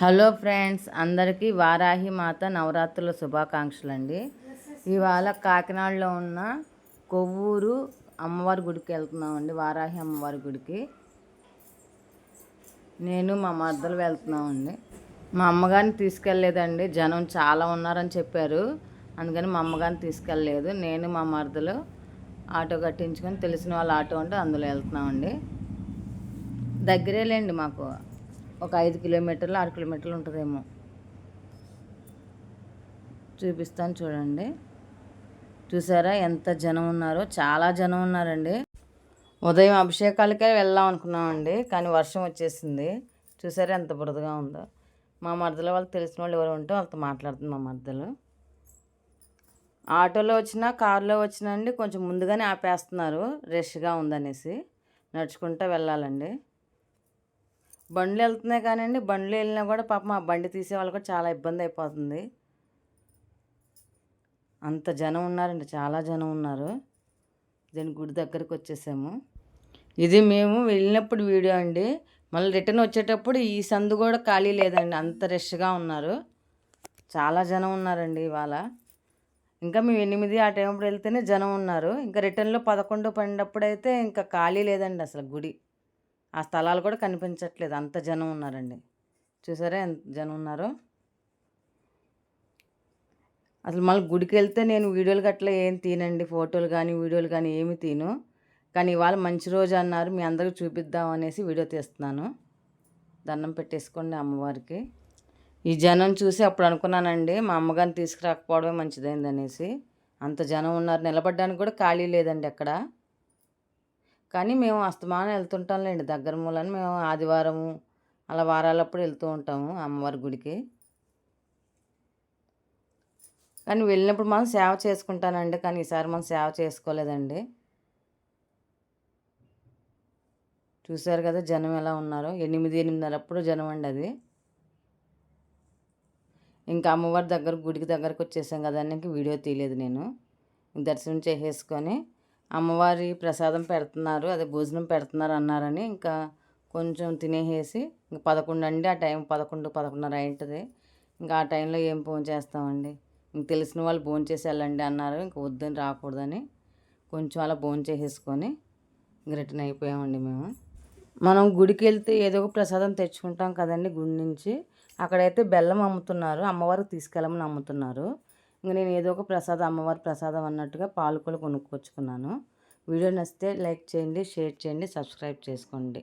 Hello friends అందరికీ వారాహి మాత నవరాత్రుల శుభాకాంక్షలు అండి ఇవాళ కాకినాడలో ఉన్న కొవ్వూరు అమ్మవారి గుడికి వెళ్తున్నామండి వారాహి అమ్మవారి గుడికి. నేను మా మద్దలు వెళ్తున్నామండి. మా అమ్మగారిని తీసుకెళ్ళలేదండి జనం చాలా ఉన్నారని చెప్పారు. అందుకని మా అమ్మగారిని తీసుకెళ్ళలేదు. నేను మా మరదలు ఆటో కట్టించుకొని తెలిసిన వాళ్ళ ఆటో ఉంటే అందులో వెళ్తున్నామండి. దగ్గరేలేండి మాకు. ఒక ఐదు కిలోమీటర్లు ఆరు కిలోమీటర్లు ఉంటుందేమో. చూపిస్తాను చూడండి. చూసారా ఎంత జనం ఉన్నారో? చాలా జనం ఉన్నారండి. ఉదయం అభిషేకాలకే వెళ్దాం అనుకున్నామండి కానీ వర్షం వచ్చేసింది. చూసారా ఎంత బురదగా ఉందో? మా మరదలో వాళ్ళకి తెలిసిన వాళ్ళు ఎవరు ఉంటే వాళ్ళతో మాట్లాడుతుంది మా మరదలు. ఆటోలో వచ్చినా కారులో వచ్చినా అండి కొంచెం ముందుగానే ఆపేస్తున్నారు రష్గా ఉందనేసి. నడుచుకుంటూ వెళ్ళాలండి. బండ్లు వెళ్తున్నాయి కానివ్వండి బండ్లు వెళ్ళినా కూడా పాపం ఆ బండి తీసే వాళ్ళు కూడా చాలా ఇబ్బంది అయిపోతుంది. అంత జనం ఉన్నారండి చాలా జనం ఉన్నారు. దీని గుడి దగ్గరికి వచ్చేసాము. ఇది మేము వెళ్ళినప్పుడు వీడియో అండి. మళ్ళీ రిటర్న్ వచ్చేటప్పుడు ఈ సందు కూడా ఖాళీ లేదండి అంత రష్గా ఉన్నారు. చాలా జనం ఉన్నారండి ఇవాళ. ఇంకా మేము ఎనిమిది ఆ టైంప్పుడు వెళ్తేనే జనం ఉన్నారు. ఇంకా రిటర్న్లో పదకొండు పడినప్పుడు అయితే ఇంకా ఖాళీ లేదండి అసలు గుడి. ఆ స్థలాలు కూడా కనిపించట్లేదు. అంత జనం ఉన్నారండి. చూసారా ఎంత జనం ఉన్నారో? అసలు మళ్ళీ గుడికి వెళ్తే నేను వీడియోలు గట్లా ఏం తీనండి ఫోటోలు కానీ వీడియోలు కానీ ఏమి తీను కానీ ఇవాళ మంచి రోజు అన్నారు. మీ అందరికి చూపిద్దాం అనేసి వీడియో తీస్తున్నాను. దండం పెట్టేసుకోండి అమ్మవారికి. ఈ జనం చూసి అప్పుడు అనుకున్నానండి మా అమ్మగారిని తీసుకురాకపోవడమే మంచిదైంది అనేసి అంత జనం ఉన్నారు. నిలబడడానికి కూడా ఖాళీ లేదండి అక్కడ. కానీ మేము అస్తమానం వెళ్తుంటాంలేండి దగ్గర మూలని మేము ఆదివారము అలా వారాలప్పుడు వెళ్తూ ఉంటాము అమ్మవారి గుడికి. కానీ వెళ్ళినప్పుడు మనం సేవ చేసుకుంటానండి. కానీ ఈసారి మనం సేవ చేసుకోలేదండి. చూసారు కదా జనం ఎలా ఉన్నారో. ఎనిమిది ఎనిమిదిన్నరప్పుడు జనం అండి అది. ఇంకా అమ్మవారి దగ్గర గుడికి దగ్గరకు వచ్చేసాం కదా వీడియో తీయలేదు నేను. దర్శనం చేసేసుకొని అమ్మవారి ప్రసాదం పెడుతున్నారు అదే భోజనం పెడుతున్నారు అన్నారని ఇంకా కొంచెం తినేసేసి ఇంకా పదకొండు అండి ఆ టైం పదకొండు పదకొండున్నర అయింటుంది. ఇంకా ఆ టైంలో ఏం ఫోన్ చేస్తామండి? ఇంక తెలిసిన వాళ్ళు భోజనం చేసి వెళ్ళండి అన్నారు ఇంకా వద్దని రాకూడదని కొంచెం అలా భోజనం చేసేసుకొని ఇంక రిటర్న్ అయిపోయామండి మేము. మనం గుడికి వెళ్తే ఏదో ఒక ప్రసాదం తెచ్చుకుంటాం కదండి గుడి నుంచి. అక్కడైతే బెల్లం అమ్ముతున్నారు అమ్మవారికి తీసుకెళ్ళమని అమ్ముతున్నారు. ఇంక నేను ఏదో ఒక ప్రసాదం అమ్మవారి ప్రసాదం అన్నట్టుగా పాలు కూడా కొనుక్కొచ్చుకున్నాను. వీడియో నచ్చితే లైక్ చేయండి షేర్ చేయండి సబ్స్క్రైబ్ చేసుకోండి.